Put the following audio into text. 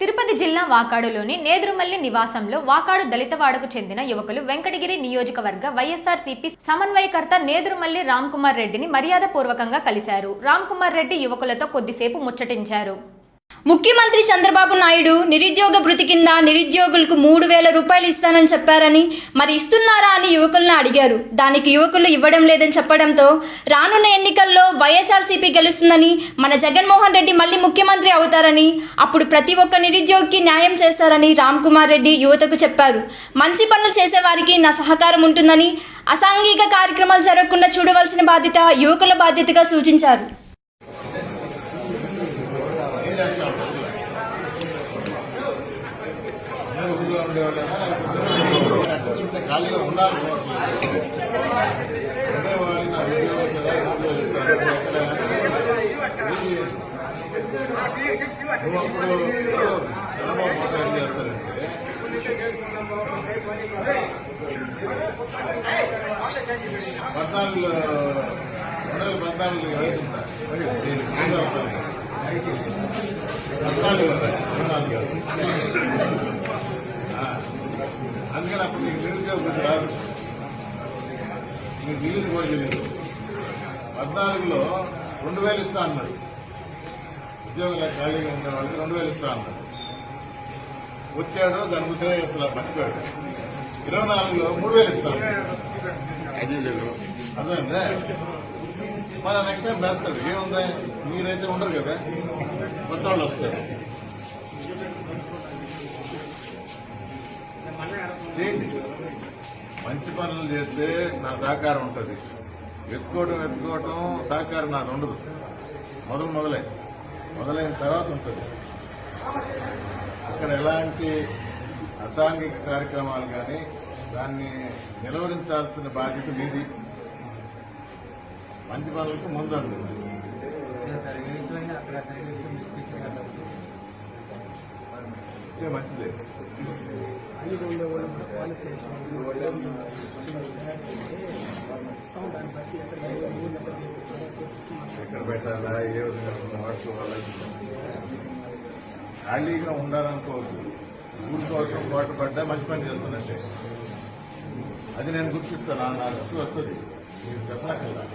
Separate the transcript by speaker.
Speaker 1: తిరుపతి జిల్లా వాకాడులోని నేదురుమల్లి నివాసంలో వాకాడు దళితవాడకు చెందిన యువకులు వెంకటగిరి నియోజకవర్గ వైఎస్ఆర్సీపీ సమన్వయకర్త నేదురుమల్లి రామ్ కుమార్ రెడ్డిని మర్యాదపూర్వకంగా కలిశారు. రామ్ కుమార్ రెడ్డి యువకులతో కొద్దిసేపు ముచ్చటించారు.
Speaker 2: ముఖ్యమంత్రి చంద్రబాబు నాయుడు నిరుద్యోగ భృతి కింద నిరుద్యోగులకు మూడు వేల రూపాయలు ఇస్తానని చెప్పారని మరి ఇస్తున్నారా అని యువకులను అడిగారు. దానికి యువకులు ఇవ్వడం లేదని చెప్పడంతో రానున్న ఎన్నికల్లో వైఎస్ఆర్సీపీ గెలుస్తుందని మన జగన్మోహన్ రెడ్డి మళ్ళీ ముఖ్యమంత్రి అవుతారని అప్పుడు ప్రతి ఒక్క నిరుద్యోగికి న్యాయం చేస్తారని రామ్ కుమార్ రెడ్డి యువతకు చెప్పారు. మంచి పనులు చేసేవారికి నా సహకారం ఉంటుందని అసాంఘిక కార్యక్రమాలు జరగకుండా చూడవలసిన బాధ్యత యువకుల బాధ్యతగా సూచించారు.
Speaker 3: ఊళ్ళో ఖాళీగా ఉండాలి ఉండేవాళ్ళు నా ఉద్యోగం కదా నువ్వు అప్పుడు పద్నాలుగు రెండు వేల పద్నాలుగు వయసు ఉందా? దీనికి ముందు అవుతాను. పద్నాలుగు ఉంటాయి పద్నాలుగు కాదు. అందుకని అప్పుడు ఒకటి రాదు నీకు మిగిలిన కూడా తెలియదు పద్నాలుగులో రెండు వేలు ఇస్తా అన్నాడు. ఉద్యోగుల ఖాళీగా ఉండే వాళ్ళకి రెండు వేలు ఇస్తా అన్నాడు. వచ్చాడు దాని ముసే చెప్తున్నా మర్చిపోయాడు ఇరవై నాలుగులో మూడు వేలు ఇస్తాను అన్నాడు. అర్థమైందా? మన నెక్స్ట్ టైం వేస్తారు ఏముందా? మీరైతే ఉండరు కదా. కొత్త వాళ్ళు వస్తారు. చేయండి మంచి పనులు చేస్తే నా సహకారం ఉంటుంది. ఎత్తుకోవటం ఎత్తుకోవటం సహకారం నాకు ఉండదు. మొదలు మొదలై. మొదలైన తర్వాత ఉంటుంది. అక్కడ ఎలాంటి అసాంఘిక కార్యక్రమాలు కానీ దాన్ని నిలవరించాల్సిన బాధ్యత మీది. మంచి పనులకు ముందు ముందండి ఇదే మంచిదే ఎక్కడ పెట్టాలా ఏ విధంగా వాడుకోవాలా ఖాళీగా ఉండాలనుకోవద్దు. ఊరి కోసం పాటుపడ్డా మంచి పని చేస్తున్నట్టే. అది నేను గుర్తిస్తాను. నా- దృష్టి వస్తుంది. మీరు చెప్పనక్కర్లా